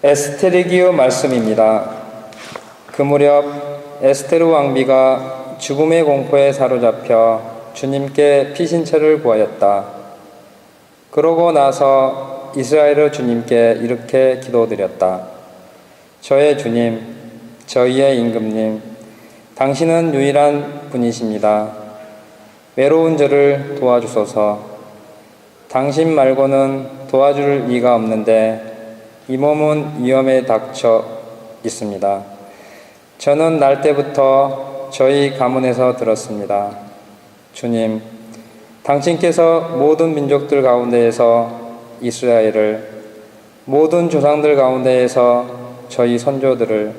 에스테르기요 말씀입니다. 그 무렵 에스테르 왕비가 죽음의 공포에 사로잡혀 주님께 피신처를 구하였다. 그러고 나서 이스라엘의 주님께 이렇게 기도드렸다. 저의 주님, 저희의 임금님, 당신은 유일한 분이십니다. 외로운 저를 도와주소서. 당신 말고는 도와줄 이가 없는데 이 몸은 위험에 닥쳐 있습니다. 저는 날 때부터 저희 가문에서 들었습니다. 주님, 당신께서 모든 민족들 가운데에서 이스라엘을 모든 조상들 가운데에서 저희 선조들을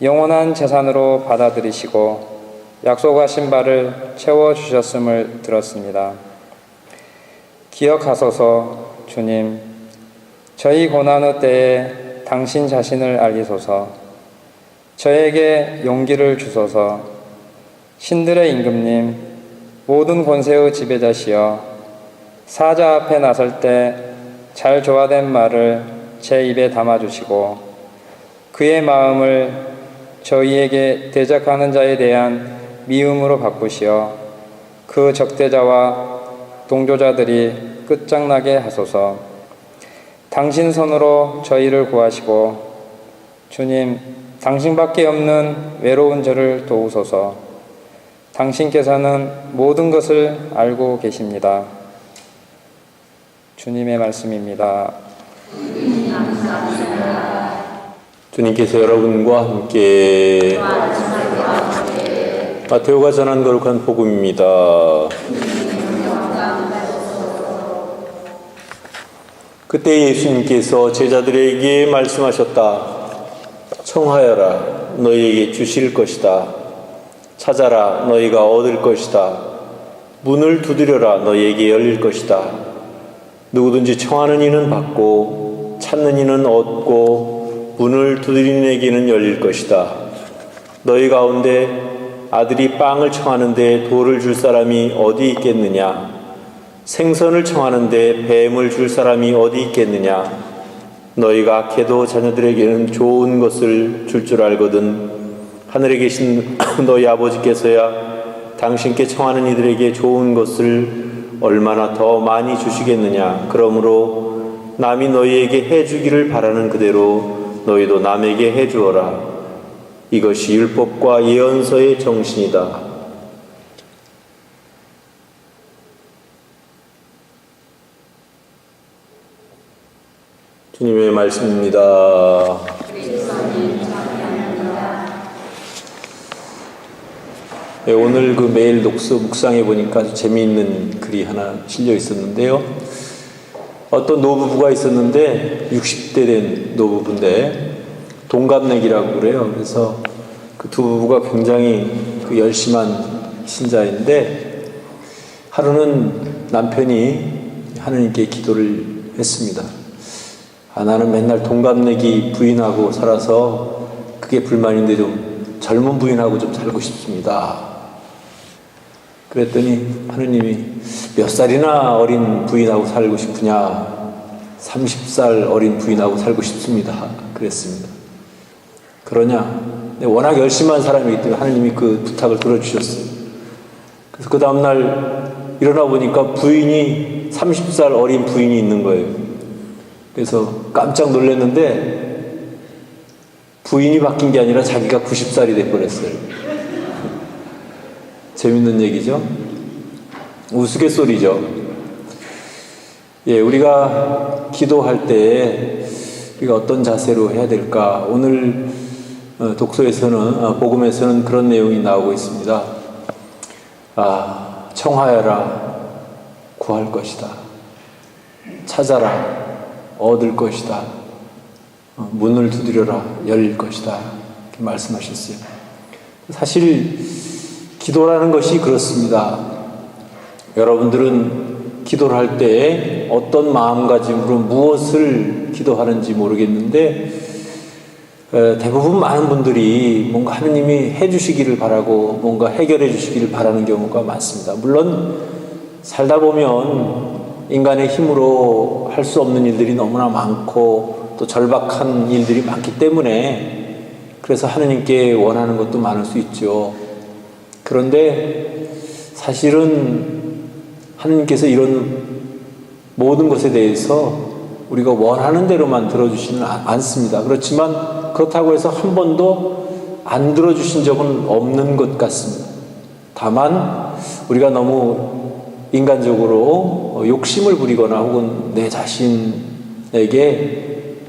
영원한 재산으로 받아들이시고 약속하신 바를 채워 주셨음을 들었습니다. 기억하소서 주님, 저희 고난의 때에 당신 자신을 알리소서, 저에게 용기를 주소서, 신들의 임금님, 모든 권세의 지배자시여, 사자 앞에 나설 때 잘 조화된 말을 제 입에 담아주시고, 그의 마음을 저희에게 대적하는 자에 대한 미움으로 바꾸시어, 그 적대자와 동조자들이 끝장나게 하소서. 당신 손으로 저희를 구하시고 주님, 당신밖에 없는 외로운 저를 도우소서. 당신께서는 모든 것을 알고 계십니다. 주님의 말씀입니다. 주님께서 여러분과 함께 마테오가 전한 거룩한 복음입니다. 그때 예수님께서 제자들에게 말씀하셨다. 청하여라, 너희에게 주실 것이다. 찾아라, 너희가 얻을 것이다. 문을 두드려라, 너희에게 열릴 것이다. 누구든지 청하는 이는 받고, 찾는 이는 얻고, 문을 두드리는 에게는 열릴 것이다. 너희 가운데 아들이 빵을 청하는데 돌을 줄 사람이 어디 있겠느냐? 생선을 청하는데 뱀을 줄 사람이 어디 있겠느냐? 너희가 악해도 자녀들에게는 좋은 것을 줄줄 알거든 하늘에 계신 너희 아버지께서야 당신께 청하는 이들에게 좋은 것을 얼마나 더 많이 주시겠느냐? 그러므로 남이 너희에게 해주기를 바라는 그대로 너희도 남에게 해주어라. 이것이 율법과 예언서의 정신이다. 주님의 말씀입니다. 네, 오늘 그 매일 녹수 묵상해 보니까 재미있는 글이 하나 실려 있었는데요. 어떤 노부부가 있었는데 60대 된 노부부인데 동갑내기라고 그래요. 그래서 그 두 부부가 굉장히 그 열심한 신자인데 하루는 남편이 하느님께 기도를 했습니다. 아, 나는 맨날 동갑내기 부인하고 살아서 그게 불만인데 좀 젊은 부인하고 좀 살고 싶습니다. 그랬더니 하느님이 몇 살이나 어린 부인하고 살고 싶으냐? 30살 어린 부인하고 살고 싶습니다. 그랬습니다. 그러냐? 근데 워낙 열심한 사람이기 때문에 하느님이 그 부탁을 들어주셨어요. 그래서 그 다음날 일어나 보니까 부인이 30살 어린 부인이 있는 거예요. 그래서 깜짝 놀랐는데 부인이 바뀐 게 아니라 자기가 90살이 돼 버렸어요. 재밌는 얘기죠? 우스갯소리죠. 예, 우리가 기도할 때 우리가 어떤 자세로 해야 될까? 오늘 어, 독서에서는, 어, 복음에서는 그런 내용이 나오고 있습니다. 아, 청하여라, 구할 것이다. 찾아라, 얻을 것이다. 어, 문을 두드려라, 열릴 것이다. 이렇게 말씀하셨어요. 사실, 기도라는 것이 그렇습니다. 여러분들은 기도를 할 때 어떤 마음가짐으로 무엇을 기도하는지 모르겠는데, 대부분 많은 분들이 뭔가 하느님이 해주시기를 바라고 뭔가 해결해 주시기를 바라는 경우가 많습니다. 물론 살다 보면 인간의 힘으로 할 수 없는 일들이 너무나 많고 또 절박한 일들이 많기 때문에 그래서 하느님께 원하는 것도 많을 수 있죠. 그런데 사실은 하느님께서 이런 모든 것에 대해서 우리가 원하는 대로만 들어주지는 않- 않습니다. 그렇지만 그렇다고 해서 한 번도 안 들어주신 적은 없는 것 같습니다. 다만 우리가 너무 인간적으로 어, 욕심을 부리거나 혹은 내 자신에게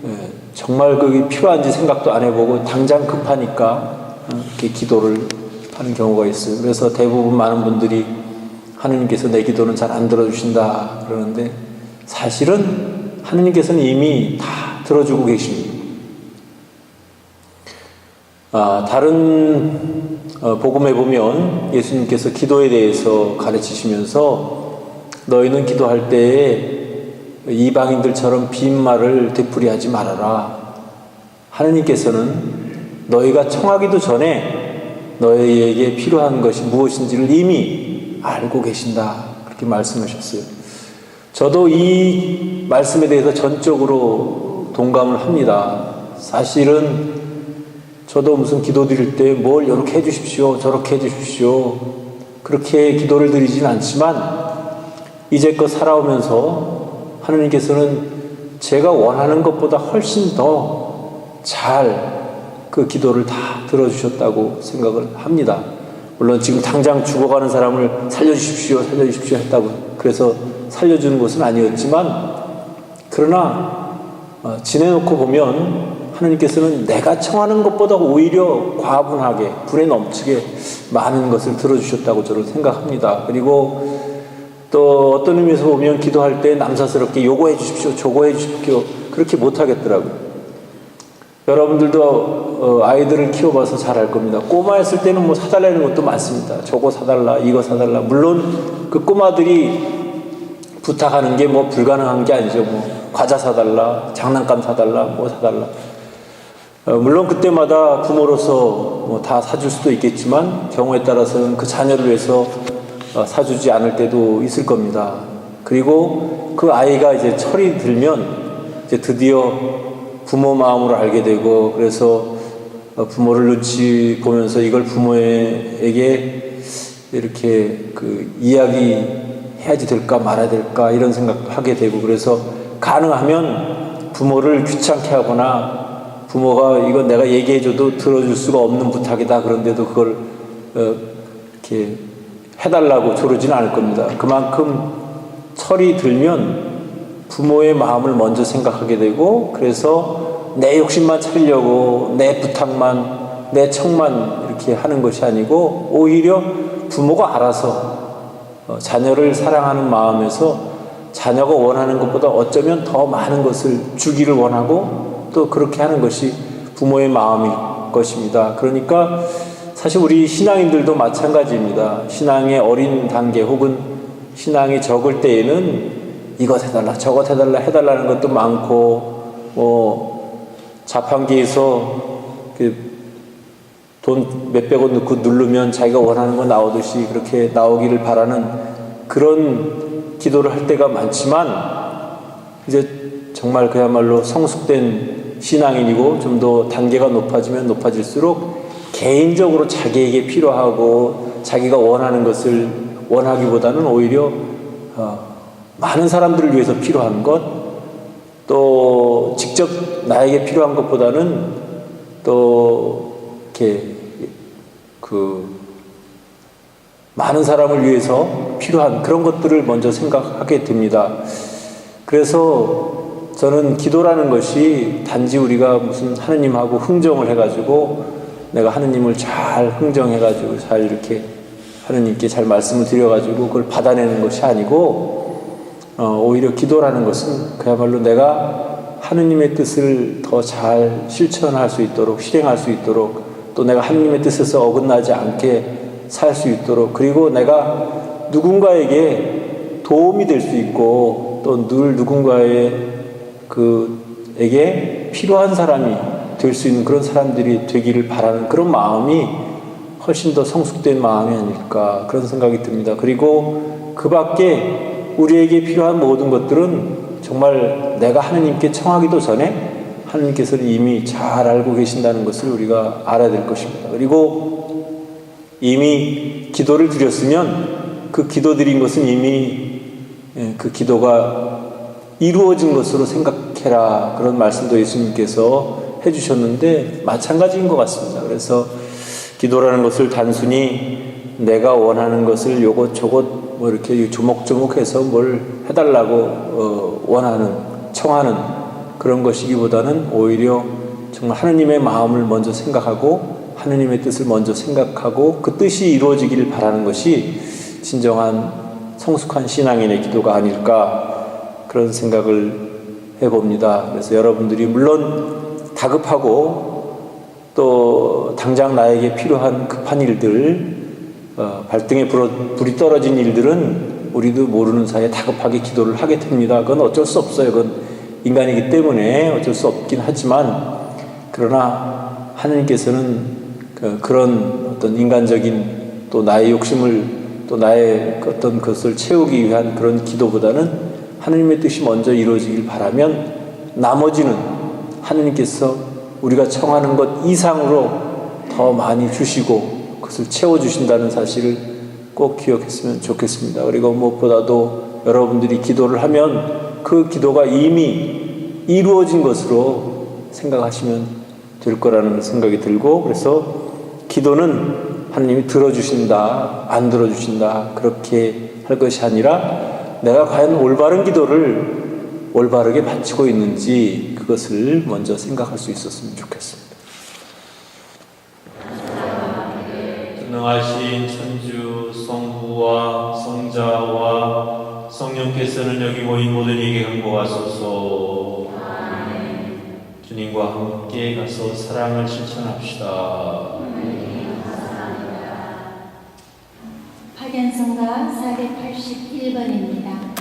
예, 정말 그게 필요한지 생각도 안 해보고 당장 급하니까 어, 이렇게 기도를 하는 경우가 있어요. 그래서 대부분 많은 분들이 하느님께서 내 기도는 잘 안 들어주신다 그러는데 사실은 하느님께서는 이미 다 들어주고 계십니다. 아, 다른 어, 복음에 보면 예수님께서 기도에 대해서 가르치시면서 너희는 기도할 때에 이방인들처럼 빈말을 되풀이하지 말아라. 하느님께서는 너희가 청하기도 전에 너희에게 필요한 것이 무엇인지를 이미 알고 계신다. 그렇게 말씀하셨어요. 저도 이 말씀에 대해서 전적으로 동감을 합니다. 사실은 저도 무슨 기도 드릴 때 뭘 이렇게 해주십시오, 저렇게 해주십시오. 그렇게 기도를 드리진 않지만 이제껏 살아오면서 하느님께서는 제가 원하는 것보다 훨씬 더 잘 그 기도를 다 들어주셨다고 생각을 합니다. 물론 지금 당장 죽어가는 사람을 살려주십시오, 살려주십시오 했다고 그래서 살려주는 것은 아니었지만 그러나 어, 지내놓고 보면 하나님께서는 내가 청하는 것보다 오히려 과분하게 불에 넘치게 많은 것을 들어주셨다고 저는 생각합니다. 그리고 또 어떤 의미에서 보면 기도할 때 남사스럽게 요거 해 주십시오, 저거 해 주십시오 그렇게 못하겠더라고요. 여러분들도 어, 아이들을 키워봐서 잘 알 겁니다. 꼬마였을 때는 뭐 사달라는 것도 많습니다. 저거 사달라, 이거 사달라. 물론 그 꼬마들이 부탁하는 게 뭐 불가능한 게 아니죠. 뭐 과자 사달라, 장난감 사달라, 뭐 사달라. 어, 물론 그때마다 부모로서 뭐 다 사줄 수도 있겠지만 경우에 따라서는 그 자녀를 위해서 어, 사주지 않을 때도 있을 겁니다. 그리고 그 아이가 이제 철이 들면 이제 드디어 부모 마음으로 알게 되고 그래서 어, 부모를 눈치 보면서 이걸 부모에게 이렇게 그 이야기 해야지 될까 말아야 될까 이런 생각도 하게 되고 그래서 가능하면 부모를 귀찮게 하거나 부모가 이건 내가 얘기해줘도 들어줄 수가 없는 부탁이다 그런데도 그걸 어, 이렇게 해달라고 조르지는 않을 겁니다. 그만큼 철이 들면 부모의 마음을 먼저 생각하게 되고 그래서 내 욕심만 차리려고 내 부탁만 내 청만 이렇게 하는 것이 아니고 오히려 부모가 알아서 어, 자녀를 사랑하는 마음에서 자녀가 원하는 것보다 어쩌면 더 많은 것을 주기를 원하고 또 그렇게 하는 것이 부모의 마음일 것입니다. 그러니까 사실 우리 신앙인들도 마찬가지입니다. 신앙의 어린 단계 혹은 신앙이 적을 때에는 이것 해달라, 저것 해달라, 해달라는 것도 많고, 뭐, 자판기에서 그돈 몇백 원 넣고 누르면 자기가 원하는 거 나오듯이 그렇게 나오기를 바라는 그런 기도를 할 때가 많지만, 이제 정말 그야말로 성숙된 신앙인이고 좀 더 단계가 높아지면 높아질수록 개인적으로 자기에게 필요하고 자기가 원하는 것을 원하기보다는 오히려 어, 많은 사람들을 위해서 필요한 것, 또 직접 나에게 필요한 것보다는 또 이렇게 그 많은 사람을 위해서 필요한 그런 것들을 먼저 생각하게 됩니다. 그래서 저는 기도라는 것이 단지 우리가 무슨 하느님하고 흥정을 해가지고 내가 하느님을 잘 흥정해가지고 잘 이렇게 하느님께 잘 말씀을 드려가지고 그걸 받아내는 것이 아니고 어, 오히려 기도라는 것은 그야말로 내가 하느님의 뜻을 더 잘 실천할 수 있도록 실행할 수 있도록 또 내가 하느님의 뜻에서 어긋나지 않게 살 수 있도록 그리고 내가 누군가에게 도움이 될 수 있고 또 늘 누군가의 그에게 필요한 사람이 될 수 있는 그런 사람들이 되기를 바라는 그런 마음이 훨씬 더 성숙된 마음이 아닐까 그런 생각이 듭니다. 그리고 그 밖에 우리에게 필요한 모든 것들은 정말 내가 하느님께 청하기도 전에 하나님께서는 이미 잘 알고 계신다는 것을 우리가 알아야 될 것입니다. 그리고 이미 기도를 드렸으면 그 기도 드린 것은 이미 예, 그 기도가 이루어진 것으로 생각 해라. 그런 말씀도 예수님께서 해주셨는데 마찬가지인 것 같습니다. 그래서 기도라는 것을 단순히 내가 원하는 것을 요것 저것 뭐 이렇게 조목조목해서 뭘 해달라고 어, 원하는 청하는 그런 것이기보다는 오히려 정말 하느님의 마음을 먼저 생각하고 하느님의 뜻을 먼저 생각하고 그 뜻이 이루어지기를 바라는 것이 진정한 성숙한 신앙인의 기도가 아닐까 그런 생각을 해봅니다. 그래서 여러분들이 물론 다급하고 또 당장 나에게 필요한 급한 일들 어, 발등에 불어, 불이 떨어진 일들은 우리도 모르는 사이에 다급하게 기도를 하게 됩니다. 그건 어쩔 수 없어요. 그건 인간이기 때문에 어쩔 수 없긴 하지만 그러나 하나님께서는 그, 그런 어떤 인간적인 또 나의 욕심을 또 나의 어떤 것을 채우기 위한 그런 기도보다는 하나님의 뜻이 먼저 이루어지길 바라면 나머지는 하나님께서 우리가 청하는 것 이상으로 더 많이 주시고 그것을 채워주신다는 사실을 꼭 기억했으면 좋겠습니다. 그리고 무엇보다도 여러분들이 기도를 하면 그 기도가 이미 이루어진 것으로 생각하시면 될 거라는 생각이 들고 그래서 기도는 하나님이 들어주신다, 안 들어주신다, 그렇게 할 것이 아니라 내가 과연 올바른 기도를 올바르게 바치고 있는지 그것을 먼저 생각할 수 있었으면 좋겠습니다. 전능하신 천주 성부와 성자와 성령께서는 여기 모인 모든 이에게 간구하소서 주님과 함께 가서 사랑을 실천합시다 확연성과 481번입니다.